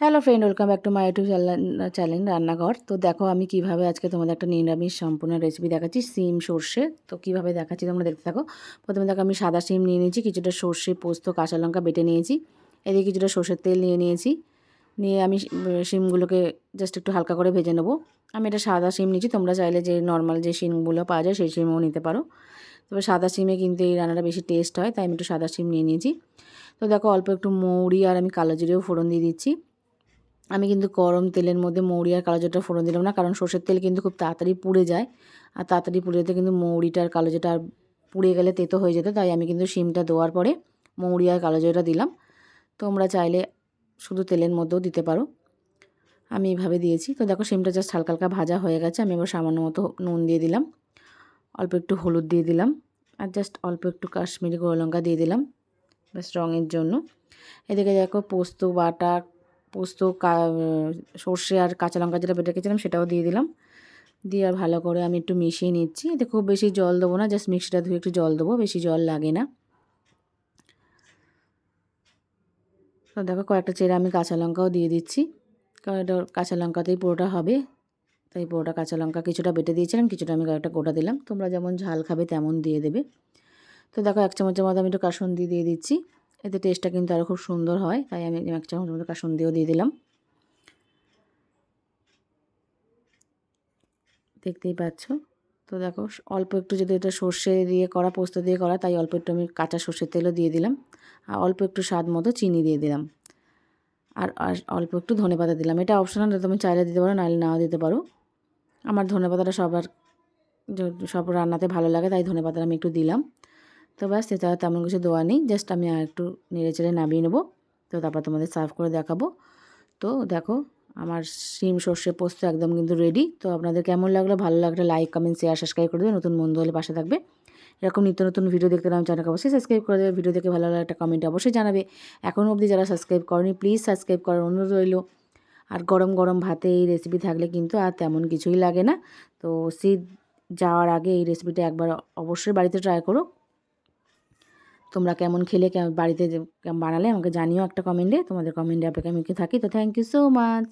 Hello friend welcome back to my YouTube channel রান্নাঘর তো দেখো, আমি কীভাবে আজকে তোমাদের একটা নিরামিষ সম্পূর্ণ রেসিপি দেখাচ্ছি, সিম সর্ষে। তো কীভাবে দেখাচ্ছি তোমরা দেখতে থাকো। প্রথমে দেখো, আমি সাদা সিম নিয়ে নিয়েছি, কিছুটা সর্ষে, পোস্ত, কাঁচা লঙ্কা বেটে নিয়েছি। এদিকে কিছুটা সর্ষের তেল নিয়ে নিয়েছি। নিয়ে আমি সিমগুলোকে জাস্ট একটু হালকা করে ভেজে নেব। আমি এটা সাদা সিম নিয়েছি, তোমরা চাইলে যে নর্মাল যে সিমগুলো পাওয়া যায়, সেই সিমও নিতে পারো। তবে সাদা সিমে কিন্তু এই রান্নাটা বেশি টেস্ট হয়, তাই আমি একটু সাদা সিম নিয়ে নিয়েছি। তো দেখো, অল্প একটু মৌরি আর আমি কালো জিরেও ফোড়ন দিয়ে দিচ্ছি। আমি কিন্তু গরম তেলের মধ্যে মৌরি আর কালো জিরাটা ফোড়ন দিলাম না, কারণ সর্ষের তেল কিন্তু খুব তাড়াতাড়ি পুড়ে যায়। আর তাড়াতাড়ি পুড়ে যেতে কিন্তু মৌরিটা আর কালো জিরাটা পুড়ে গেলে তেতো হয়ে যেত, তাই আমি কিন্তু শিমটা দেওয়ার পরে মৌরি আর কালো জিরাটা দিলাম। তোমরা চাইলে শুধু তেলের মধ্যেও দিতে পারো। আমি এইভাবে দিয়েছি। তো দেখো শিমটা জাস্ট হালকা হালকা ভাজা হয়ে গেছে, আমি এবার সামান্য মতো নুন দিয়ে দিলাম। অল্প একটু হলুদ দিয়ে দিলাম। আর জাস্ট অল্প একটু কাশ্মীরি গোড়া লঙ্কা দিয়ে দিলাম, ব্যাস রঙের জন্য। এদিকে দেখো পোস্ত, বাটা পোস্ত সর্ষে আর কাঁচা লঙ্কা যেটা বেটে রেখেছিলাম সেটাও দিয়ে দিলাম। দিয়ে আর ভালো করে আমি একটু মিশিয়ে নিচ্ছি। এতে খুব বেশি জল দেবো না, জাস্ট মিক্সিটা ধুয়ে একটু জল দেবো, বেশি জল লাগে না। তো দেখো কয়েকটা চেরা আমি কাঁচা লঙ্কাও দিয়ে দিচ্ছি। কারণ এটা কাঁচা লঙ্কাতেই পুরোটা হবে। তাই পুরোটা কাঁচা লঙ্কা কিছুটা বেটে দিয়েছিলাম, কিছুটা আমি কয়েকটা গোটা দিলাম। তোমরা যেমন ঝাল খাবে তেমন দিয়ে দেবে। তো দেখো এক চামচের মতো আমি একটু কাসুন্দি দিয়ে দিচ্ছি। এতে টেস্টটা কিন্তু আরও খুব সুন্দর হয়, তাই আমি এক চামচ মতো কাসুন্দিও দিয়ে দিলাম। দেখতেই পাচ্ছ? তো দেখো, অল্প একটু যদি এটা সর্ষে দিয়ে করা পোস্ত দিয়ে করা, তাই অল্প একটু আমি কাঁচা সর্ষের তেলও দিয়ে দিলাম। আর অল্প একটু স্বাদ মতো চিনি দিয়ে দিলাম। আর অল্প একটু ধনে পাতা দিলাম। এটা অপশনাল তুমি চাইলে দিতে পারো নাহলে নাও দিতে পারো। আমার ধনে পাতাটা সবার সব রান্নাতে ভালো লাগে, তাই ধনে পাতাটা আমি একটু দিলাম। তো ব্যাস, এটা তেমন কিছু দেওয়া নেই জাস্ট আমি আর একটু নেড়ে চেড়ে নামিয়ে নেব। তো তারপর তোমাদের সার্ভ করে দেখাবো। তো দেখো, আমার শিম সর্ষে পোস্ত একদম কিন্তু রেডি তো আপনাদের কেমন লাগল? ভালো লাগলে লাইক কমেন্ট শেয়ার সাবস্ক্রাইব করে দেবে। নতুন বন্ধু হলে পাশে থাকবে। এরকম নিত্য নতুন ভিডিও দেখতে আমি চ্যানেলকে অবশ্যই সাবস্ক্রাইব করে দেবে। ভিডিও দেখে ভালো লাগলে একটা কমেন্ট অবশ্যই জানাবে। এখনও অবধি যারা সাবস্ক্রাইব করেনি প্লিজ সাবস্ক্রাইব করার অনুরোধ রইল। আর গরম গরম ভাতে এই রেসিপি থাকলে কিন্তু আর তেমন কিছুই লাগে না। তো শীত যাওয়ার আগে এই রেসিপিটা একবার অবশ্যই বাড়িতে ট্রাই করো। তোমরা কেমন খেলে বাড়িতে বানালে আমাকে জানিও একটা কমেন্টে তোমাদের কমেন্টে অপেক্ষা আমি থাকি? তো থ্যাংক ইউ সো মাচ